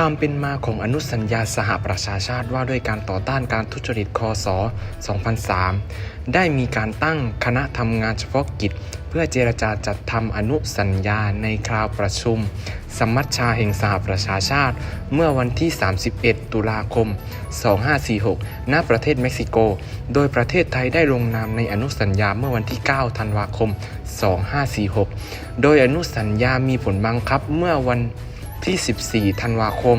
ความเป็นมาของอนุสัญญาสหประชาชาติว่าด้วยการต่อต้านการทุจริตคศ 2003 ได้มีการตั้งคณะทำงานเฉพาะกิจ เพื่อเจรจาจัดทำอนุสัญญาในคราวประชุม สมัชชาแห่งสหประชาชาติ เมื่อวันที่ 31 ตุลาคม 2546 ณ ประเทศเม็กซิโก โดยประเทศไทยได้ลงนามในอนุสัญญาเมื่อวันที่ 9 ธันวาคม 2546 โดยอนุสัญญามีผลบังคับเมื่อวัน ที่ 14 ธันวาคม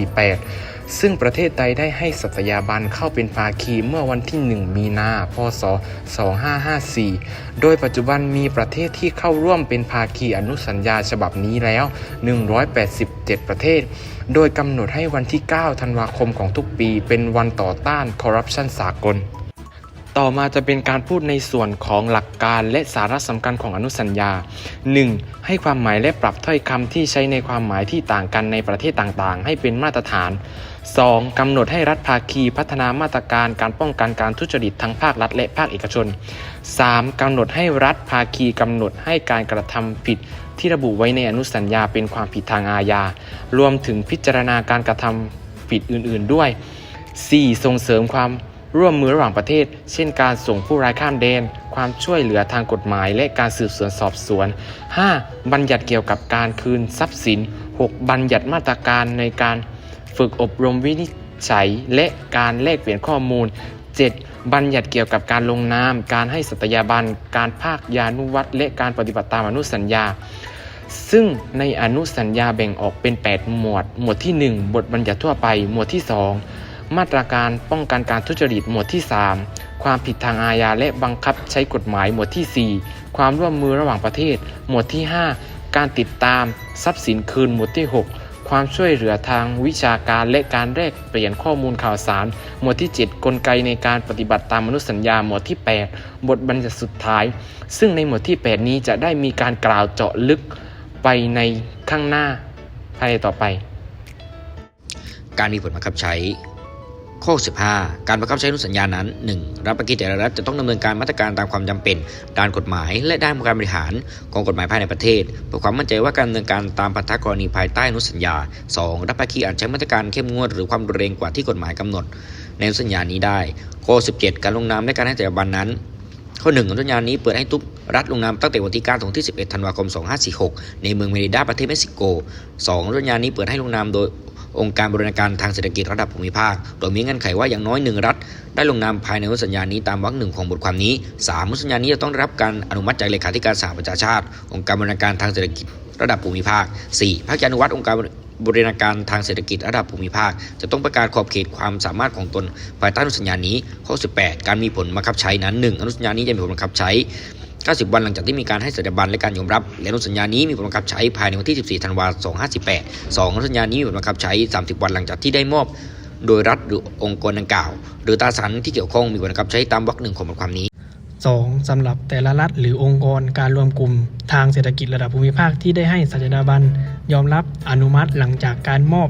2548 ซึ่งประเทศไทยได้ให้สัตยาบันเข้าเป็นภาคีเมื่อวันที่ 1 มีนา พศ 2554 โดยปัจจุบันมีประเทศที่เข้าร่วมเป็นภาคีอนุสัญญาฉบับนี้แล้ว 187 ประเทศ โดยกำหนดให้วันที่ 9 ธันวาคมของทุกปีเป็นวันต่อต้านคอร์รัปชันสากล ต่อมาจะเป็นการพูดในส่วนของหลักการและสาระสำคัญของอนุสัญญา 1. ให้ความหมายและปรับถ้อยคำที่ใช้ในความหมายที่ต่างกันในประเทศต่างๆ ให้เป็นมาตรฐาน 2. กำหนดให้รัฐภาคีพัฒนามาตรการการป้องกันการทุจริตทั้งภาครัฐและภาคเอกชน 3. กำหนดให้รัฐภาคีกำหนดให้การกระทำผิดที่ระบุไว้ในอนุสัญญาเป็นความผิดทางอาญา รวมถึงพิจารณาการกระทำผิดอื่น ๆด้วย 4. ส่งเสริมความ ร่วมมือระหว่างประเทศ เช่นการส่งผู้ร้ายข้ามแดน ความช่วยเหลือทางกฎหมายและการสืบสวนสอบสวน 5. บัญญัติเกี่ยวกับการคืนทรัพย์สิน 6. บัญญัติมาตรการในการฝึกอบรมวินิจฉัยและการแลกเปลี่ยนข้อมูล 7. บัญญัติเกี่ยวกับการลงนาม การให้สัตยาบัน การภาคยานุวัตและการปฏิบัติตามอนุสัญญา ซึ่งในอนุสัญญาแบ่งออกเป็น 8 หมวด หมวดที่ 1 บทบัญญัติทั่วไป หมวดที่ 2 มาตรการป้องกันการทุจริตหมวดที่ 3 ความผิดทางอาญาและบังคับใช้กฎหมายหมวดที่ 4 ความร่วมมือระหว่างประเทศ หมวดที่ 5 การติดตามทรัพย์สินคืนหมวดที่ 6 ความช่วยเหลือทางวิชาการและการแลกเปลี่ยนข้อมูลข่าวสาร หมวดที่ 7 กลไกในการปฏิบัติตามอนุษยสัญญาหมวดที่ 8 บทบัญญัติสุดท้าย ซึ่งในหมวดที่ 8 นี้จะได้มีการกล่าวเจาะลึกไปในข้างหน้าภายในต่อไป การมีผลบังคับใช้ ข้อ 15 การบังคับใช้อนุสัญญานั้น 1. รัฐประกิจแต่ละรัฐจะต้องดำเนินการมาตรการตามความจำเป็น ด้านกฎหมายและด้านการบริหารของกฎหมายภายในประเทศเพื่อความมั่นใจว่าการดำเนินการตามพันธกรณีภายใต้อนุสัญญา 2. รัฐภาคีอาจใช้มาตรการเข้มงวดหรือความรุนแรงกว่าที่กฎหมายกำหนด ในอนุสัญญานี้ได้ ข้อ 17 การลงนามและการให้แต่ละบันนั้นข้อหนึ่งอนุสัญญานี้เปิดให้ทุกรัฐลงนามตั้งแต่วันที่9ถึงที่ 11 ธันวาคม 2546 ในเมืองเมริดาประเทศเม็กซิโก 2. อนุสัญญานี้เปิดให้ลงนามโดย องค์การบริหารการทางเศรษฐกิจระดับภูมิภาค โดยมีเงื่อนไขว่าอย่างน้อยหนึ่งรัฐ ได้ลงนามภายในอนุสัญญานี้ตามวรรคหนึ่งของบทความนี้ 3. อนุสัญญานี้จะต้องรับการอนุมัติจากเลขาธิการสหประชาชาติ องค์การบริหารการทางเศรษฐกิจระดับภูมิภาค 4. ภาคการอนุวัตองค์การบริหารการทางเศรษฐกิจระดับภูมิภาค จะต้องประกาศขอบเขตความสามารถของตนภายใต้อนุสัญญานี้ ข้อ 18 การมีผลบังคับใช้นั้น 1. อนุสัญญานี้จะมีผลบังคับใช้ 90 วันหลังจากที่มีการให้สัญญาบันและการยอมรับ และอนุสัญญานี้มีผลบังคับใช้ภายในวันที่ 14 ธันวาคม 2558 2. อนุสัญญานี้มีผลบังคับใช้ 30 วันหลังจากที่ได้มอบ โดยรัฐหรือองค์กรดังกล่าว หรือตราสารที่เกี่ยวข้องมีผลบังคับใช้ตามวรรคหนึ่งของบทความนี้ 2. สำหรับแต่ละรัฐหรือองค์กรการรวมกลุ่มทางเศรษฐกิจระดับภูมิภาคที่ได้ให้สัญญาบันยอมรับอนุมัติหลังจากการมอบ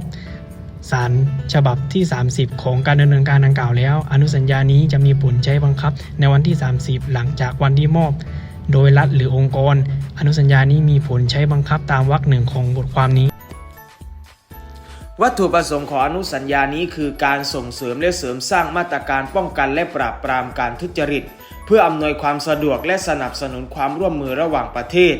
สารฉบับที่ 30 ของการดำเนินการดังกล่าวแล้ว อนุสัญญานี้จะมีผลใช้บังคับในวันที่ 30 หลังจากวันที่มอบ โดยรัฐหรือองค์กร อนุสัญญานี้มีผลใช้บังคับตามวรรคหนึ่งของบทความนี้ วัตถุประสงค์ของอนุสัญญานี้คือการส่งเสริมและเสริมสร้างมาตรการป้องกันและปราบปรามการทุจริตเพื่ออำนวยความสะดวกและสนับสนุนความร่วมมือระหว่างประเทศ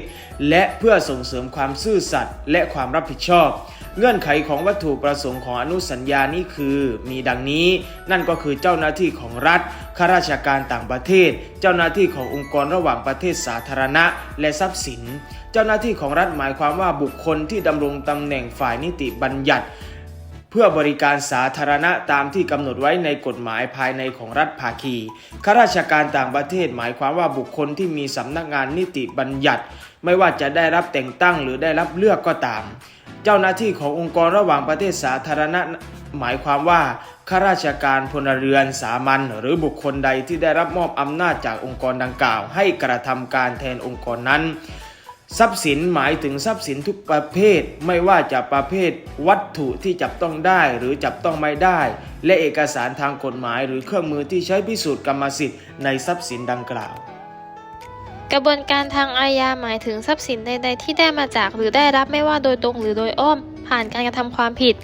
และเพื่อส่งเสริมความซื่อสัตย์และความรับผิดชอบ เงื่อนไขของวัตถุประสงค์ของอนุสัญญานี้คือมีดังนี้ นั่นก็คือเจ้าหน้าที่ของรัฐข้าราชการต่างประเทศ เจ้าหน้าที่ขององค์กรระหว่างประเทศสาธารณะ และทรัพย์สิน เจ้าหน้าที่ของรัฐหมายความว่าบุคคลที่ดำรงตำแหน่งฝ่ายนิติบัญญัติเพื่อบริการสาธารณะตามที่กำหนดไว้ในกฎหมายภายในของรัฐภาคี ข้าราชการต่างประเทศหมายความว่าบุคคลที่มีสำนักงานนิติบัญญัติ ไม่ว่าจะได้รับแต่งตั้งหรือได้รับเลือกก็ตาม เจ้าหน้าที่ขององค์กรระหว่างประเทศสาธารณะหมายความว่าข้าราชการพลเรือนสามัญหรือบุคคลใดที่ได้รับมอบอำนาจจากองค์กรดังกล่าว ให้กระทำการแทนองค์กรนั้น ทรัพย์สินหมายถึงทรัพย์สินทุกประเภท ไม่ว่าจะประเภทวัตถุที่จับต้องได้หรือจับต้องไม่ได้ และเอกสารทางกฎหมายหรือเครื่องมือที่ใช้พิสูจน์กรรมสิทธิ์ในทรัพย์สินดังกล่าว กระบวนการทางอาญาหมายถึงทรัพย์สินใดๆ ที่ได้มาจากหรือได้รับไม่ว่าโดยตรงหรือโดยอ้อม ผ่านการกระทำความผิด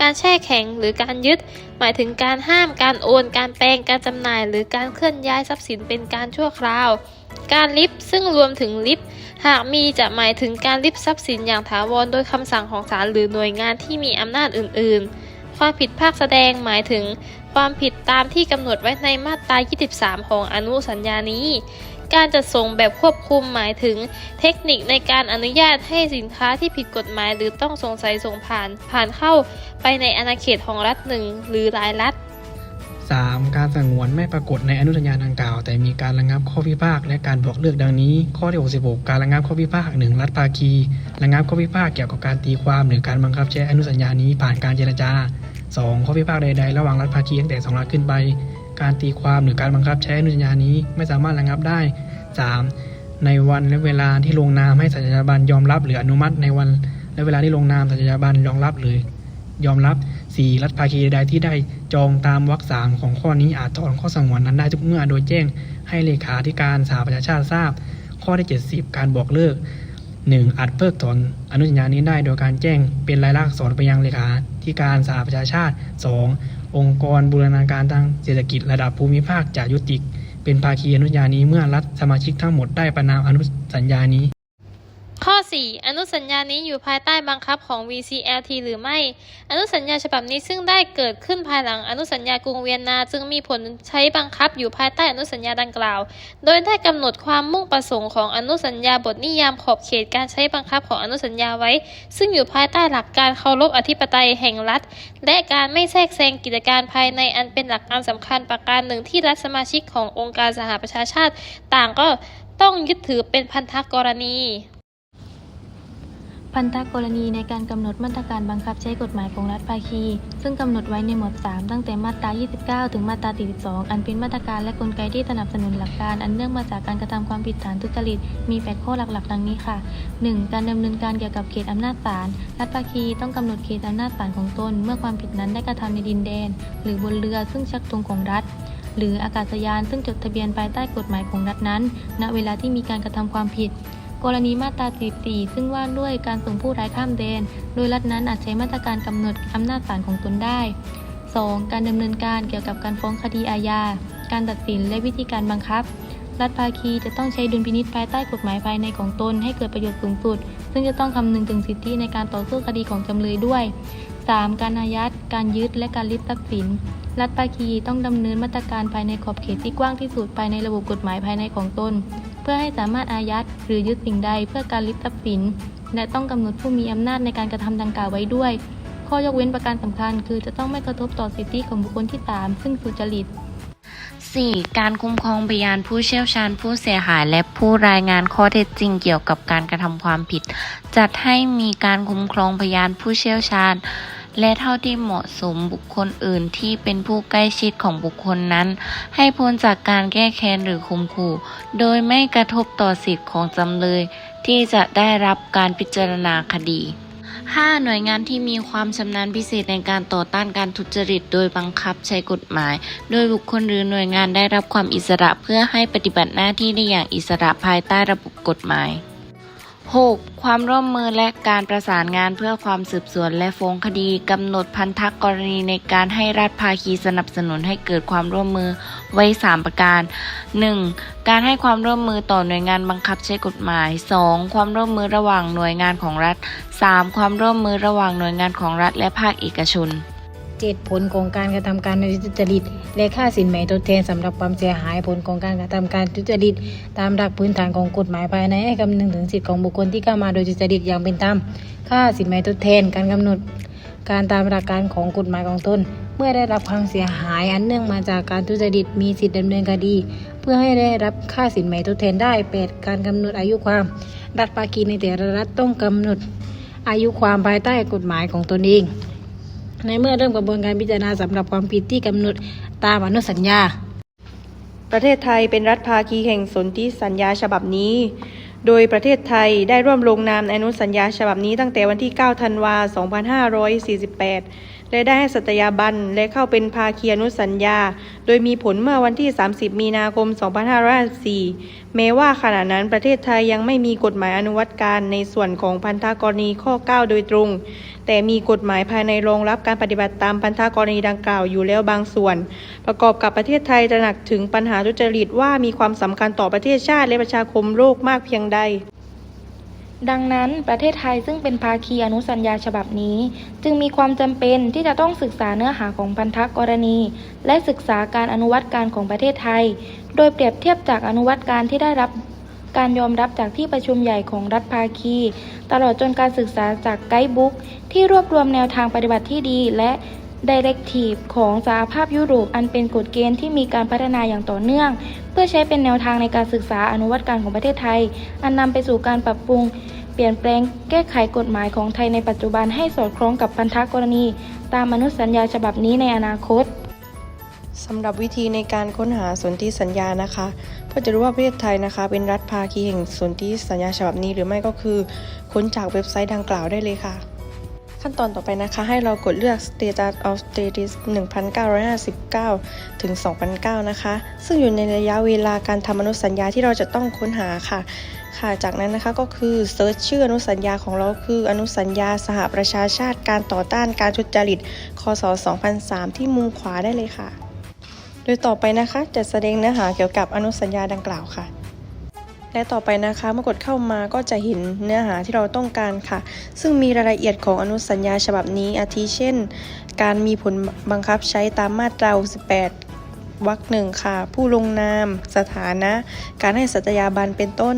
การแช่แข็งหรือการยึด หมายถึงการห้าม การโอน การแปลง การจำหน่าย หรือการเคลื่อนย้ายทรัพย์สินเป็นการชั่วคราว การลิฟต์ซึ่งรวมถึงลิฟต์หากมีจะหมายถึงการลิฟต์ทรัพย์สินอย่างถาวรโดยคำสั่งของศาลหรือหน่วยงานที่มีอำนาจอื่น ๆ ความผิดภาคแสดงหมายถึงความผิดตามที่กำหนดไว้ในมาตรา 23 ของอนุสัญญานี้ การจัดส่งแบบควบคุมหมายถึง เทคนิคในการอนุญาตให้สินค้าที่ผิดกฎหมาย หรือต้องสงสัยส่งผ่านผ่านเข้าไปในอาณาเขตของรัฐหนึ่งหรือหลายรัฐ 3. การสงวนไม่ปรากฏในอนุสัญญาดังกล่าว แต่มีการระงับข้อพิพาทและการบอกเลิกดังนี้ ข้อที่66การระงับข้อพิพาทหนึ่งรัฐภาคีระงับข้อพิพาทเกี่ยวกับการตีความหรือการบังคับใช้อนุสัญญานี้ผ่านการเจรจา 2. ข้อพิพาทใดๆ ระหว่างรัฐภาคีตั้งแต่2รัฐขึ้นไป การตีความหรือการบังคับใช้อนุสัญญานี้ไม่สามารถระงับได้ 3. ในวันและเวลาที่ลงนามให้สัญญาบันยอมรับ หรืออนุมัติในวันและเวลาที่ลงนามสัญญาบันยอมรับหรือยอมรับ 4. รัฐภาคีใดที่ได้จองตามวรรคสามของข้อนี้อาจถอนข้อสงวนนั้นได้ทุกเมื่อโดยแจ้งให้เลขาธิการสหประชาชาติทราบ ข้อที่ 70 การบอกเลิก 1. อาจเพิกถอนอนุสัญญานี้ได้โดยการแจ้งเป็นลายลักษณ์อักษรไปยังเลขาธิการสหประชาชาติ 2. องค์กรบูรณาการทางเศรษฐกิจระดับภูมิภาคจะยุติ เป็นภาคีอนุสัญญานี้เมื่อรัฐสมาชิกทั้งหมดได้ประนามอนุสัญญานี้ ข้อ 4 อนุสัญญานี้อยู่ภายใต้บังคับของ VCLT หรือไม่ อนุสัญญาฉบับนี้ซึ่งได้เกิดขึ้นภายหลังอนุสัญญากรุงเวียนนาจึงมีผลใช้บังคับอยู่ภายใต้อนุสัญญาดังกล่าว โดยได้กำหนดความมุ่งประสงค์ของอนุสัญญาบทนิยามขอบเขตการใช้บังคับของอนุสัญญาไว้ ซึ่งอยู่ภายใต้หลักการเคารพอธิปไตยแห่งรัฐ และการไม่แทรกแซงกิจการภายในอันเป็นหลักการสำคัญประการหนึ่งที่รัฐสมาชิกขององค์การสหประชาชาติ ต่างก็ต้องยึดถือเป็นพันธกรณี พันธกรณีในการกำหนดมาตรการบังคับใช้กฎหมายของรัฐภาคี ซึ่งกำหนดไว้ในหมวด 3 ตั้งแต่มาตรา 29 ถึงมาตรา 42 อันเป็นมาตรการและกลไกที่สนับสนุนหลักการอันเนื่องมาจากการกระทำความผิดฐานทุจริต มี8ข้อหลักๆ ดังนี้ค่ะ 1. การดำเนินการเกี่ยวกับเขตอำนาจศาล รัฐภาคีต้องกำหนดเขตอำนาจศาลของตน เมื่อความผิดนั้นได้กระทำในดินแดน หรือบนเรือซึ่งชักธงของรัฐหรืออากาศยานซึ่งจดทะเบียนภายใต้กฎหมายของรัฐนั้น ณ เวลาที่มีการกระทำความผิด กรณีมาตรา 44 ซึ่งว่าด้วยการส่งผู้ร้ายข้ามแดน โดยรัฐนั้นอาจใช้มาตรการกำหนดอำนาจศาลของตนได้ 2. การดำเนินการเกี่ยวกับการฟ้องคดีอาญา การตัดสินและวิธีการบังคับ รัฐภาคีจะต้องใช้ดุลพินิษภายใต้กฎหมายภายในของตนให้เกิดประโยชน์สูงสุด ซึ่งจะต้องคำนึงถึงสิทธิในการต่อสู้คดีของจำเลยด้วย 3. การอายัด การยึด และการลิบทรัพย์สิน รัฐภาคีต้องดำเนินมาตรการภายในขอบเขตที่กว้างที่สุดภายในระบบกฎหมายภายในของตน เพื่อให้สามารถอายัดหรือยึดสิ่งใดเพื่อการลิบทรัพย์สิน และต้องกำหนดผู้มีอำนาจในการกระทำดังกล่าวไว้ด้วย ข้อยกเว้นประการสำคัญ คือจะต้องไม่กระทบต่อสิทธิของบุคคลที่ 3 ซึ่งสุจริต 4. การคุ้มครองพยานผู้เชี่ยวชาญผู้เสียหาย และผู้รายงานข้อเท็จจริงเกี่ยวกับการกระทำความผิด จัดให้มีการคุ้มครองพยานผู้เชี่ยวชาญ และเท่าที่เหมาะสมบุคคลอื่นที่เป็นผู้ใกล้ชิดของบุคคลนั้น ให้พ้นจากการแก้แค้นหรือข่มขู่ โดยไม่กระทบต่อสิทธิของจำเลย ที่จะได้รับการพิจารณาคดี 5. หน่วยงานที่มีความชำนาญพิเศษในการต่อต้านการทุจริต โดยบังคับใช้กฎหมาย โดยบุคคลหรือหน่วยงานได้รับความอิสระเพื่อให้ปฏิบัติหน้าที่ได้อย่างอิสระภายใต้ระบบกฎหมาย 6. ความร่วมมือและการประสานงานเพื่อความสืบสวนและฟ้องคดีกำหนดพันธกรณีในการให้รัฐภาคีสนับสนุนให้เกิดความร่วมมือไว้ 3 ประการ 1. การให้ความร่วมมือต่อหน่วยงานบังคับใช้กฎหมาย 2. ความร่วมมือระหว่างหน่วยงานของรัฐ 3. ความร่วมมือระหว่างหน่วยงานของรัฐและภาคเอกชน 7. ผลของการกระทำการทุจริต และค่าสินไหมทดแทนสำหรับความเสียหายผลของการกระทำการทุจริต ตามหลักพื้นฐานของกฎหมายภายในให้คำนึงถึงสิทธิของบุคคลที่เข้ามาโดยทุจริตอย่างเป็นธรรมค่าสินไหมทดแทนการกำหนด การตามหลักการของกฎหมายของตนเมื่อได้รับความเสียหายอันเนื่องมาจากการทุจริตมีสิทธิดำเนินคดี เพื่อให้ได้รับค่าสินไหมทดแทนได้ 8. การกำหนดอายุความ รัฐภาคีในแต่ละรัฐต้องกำหนดอายุความภายใต้กฎหมายของตนเอง ในเมื่อเริ่มกระบวนการพิจารณาสำหรับความผิดที่กำหนดตามอนุสัญญา ประเทศไทยเป็นรัฐภาคีแห่งสนธิสัญญาฉบับนี้ โดยประเทศไทยได้ร่วมลงนามอนุสัญญาฉบับนี้ตั้งแต่วันที่ 9 ธันวา 2548 และได้ให้สัตยาบันและเข้าเป็นภาคีอนุสัญญา โดยมีผลเมื่อวันที่ 30 มีนาคม 2554 แม้ว่าขณะนั้นประเทศไทยยังไม่มีกฎหมายอนุวัตการในส่วนของพันธกรณีข้อ 9 โดยตรง แต่มีกฎหมายภายในรองรับการปฏิบัติตามพันธกรณีดังกล่าวอยู่แล้วบางส่วน ประกอบกับประเทศไทยตระหนักถึงปัญหาทุจริตว่ามีความสำคัญต่อประเทศชาติและประชาคมโลกมากเพียงใด ดังนั้นประเทศไทยซึ่งเป็นภาคีอนุสัญญาฉบับนี้ จึงมีความจำเป็นที่จะต้องศึกษาเนื้อหาของพันธกรณี และศึกษาการอนุวัตการของประเทศไทย โดยเปรียบเทียบจากอนุวัตการที่ได้รับการยอมรับจากที่ประชุมใหญ่ของรัฐภาคี ตลอดจนการศึกษาจากไกด์บุ๊กที่รวบรวมแนวทางปฏิบัติที่ดี และ Directive ของสหภาพยุโรปอันเป็นกฎเกณฑ์ที่มีการพัฒนาอย่างต่อเนื่อง เพื่อใช้เป็นแนวทางในการศึกษาอนุวัตการของประเทศไทย อันนำไปสู่การปรับปรุง เปลี่ยนแปลงแก้ไขกฎหมายของไทยในปัจจุบันให้สอดคล้องกับพันธกรณี ตามอนุษยสัญญาฉบับนี้ในอนาคตสำหรับวิธีในการค้นหาสนธิสัญญานะคะเพื่อจะรู้ว่าประเทศไทยนะคะ เป็นรัฐภาคีแห่งสนธิสัญญาฉบับนี้หรือไม่ก็คือ ค้นจากเว็บไซต์ดังกล่าวได้เลยค่ะ ขั้นตอนต่อไปนะคะ ให้เรากดเลือก Status of Status 1959 ถึง 2009 นะคะ ซึ่งอยู่ในระยะเวลาการทำอนุสัญญาที่เราจะต้องค้นหาค่ะ ค่ะ จากนั้นนะคะก็คือ Search ชื่ออนุสัญญาของเราคืออนุสัญญาสหประชาชาติการต่อต้านการทุจริต คศ 2003 ที่มุมขวาได้เลยค่ะ โดยต่อไปนะคะจะแสดงเนื้อหาเกี่ยวกับอนุสัญญาดังกล่าวค่ะ และต่อไปนะคะเมื่อกดเข้ามาก็จะเห็นเนื้อหาที่เราต้องการค่ะ ซึ่งมีรายละเอียดของอนุสัญญาฉบับนี้อาทิเช่น การมีผลบังคับใช้ตามมาตรา18วรรคหนึ่งค่ะ ผู้ลงนาม สถานะ การให้สัตยาบันเป็นต้น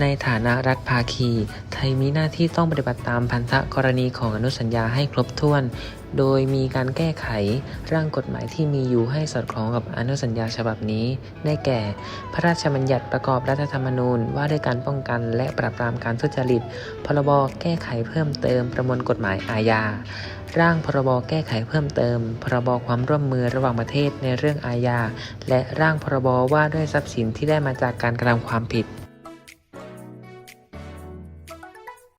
ในฐานะรัฐภาคี ไทยมีหน้าที่ต้องปฏิบัติตามพันธกรณีของอนุสัญญาให้ครบถ้วน โดยมีการแก้ไขร่างกฎหมายที่มีอยู่ให้สอดคล้องกับอนุสัญญาฉบับนี้ ได้แก่ พระราชบัญญัติประกอบรัฐธรรมนูญว่าด้วยการป้องกันและปราบปรามการทุจริต พรบแก้ไขเพิ่มเติมประมวลกฎหมายอาญา ร่างพรบแก้ไขเพิ่มเติม พรบความร่วมมือระหว่างประเทศในเรื่องอาญา และร่างพรบว่าด้วยทรัพย์สินที่ได้มาจากการกระทำความผิด